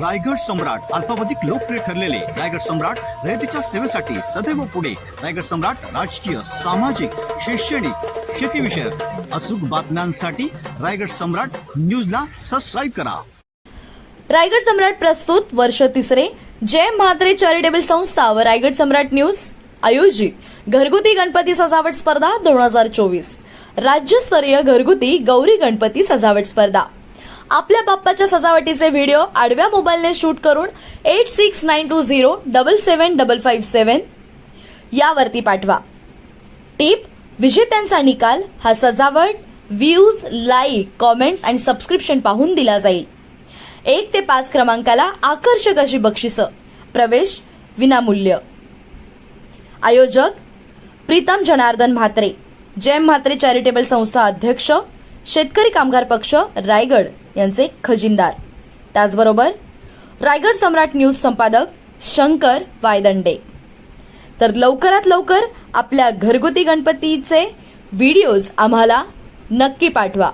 रायगड सम्राट अल्पावधिक लोकप्रिय ठरलेले रायगड सम्राट रयतेच्या सेवेसाठी सदैव पुढे. रायगड सम्राट राजकीय सामाजिक शैक्षणिक शेतीविषयक अचूक बातम्यांसाठी रायगड सम्राट न्यूजला सबस्क्राईब करा. रायगड सम्राट प्रस्तुत वर्ष तिसरे. जय म्हात्रे चॅरिटेबल संस्था व रायगड सम्राट न्यूज आयोजित. घरगुती गणपती सजावट स्पर्धा दोन हजार चोवीस. राज्यस्तरीय घरगुती गौरी गणपती सजावट स्पर्धा. आपल्या बाप्पाच्या सजावटीचे व्हिडिओ आडव्या मोबाईलने शूट करून eight six nine two zero double seven double five seven यावरती पाठवा. टिप विजेत्यांचा निकाल हा सजावट व्ह्यूज लाईक कॉमेंट्स आणि सबस्क्रिप्शन पाहून दिला जाईल. एक ते पाच क्रमांकाला आकर्षक अशी बक्षिसं. प्रवेश विनामूल्य. आयोजक प्रीतम जनार्दन म्हात्रे. जयम म्हात्रे चॅरिटेबल संस्था अध्यक्ष. शेतकरी कामगार पक्ष रायगड यांचे खजिनदार. त्याचबरोबर रायगड सम्राट न्यूज संपादक शंकर वायदंडे. तर लवकरात लवकर आपल्या घरगुती गणपतीचे व्हिडिओज आम्हाला नक्की पाठवा.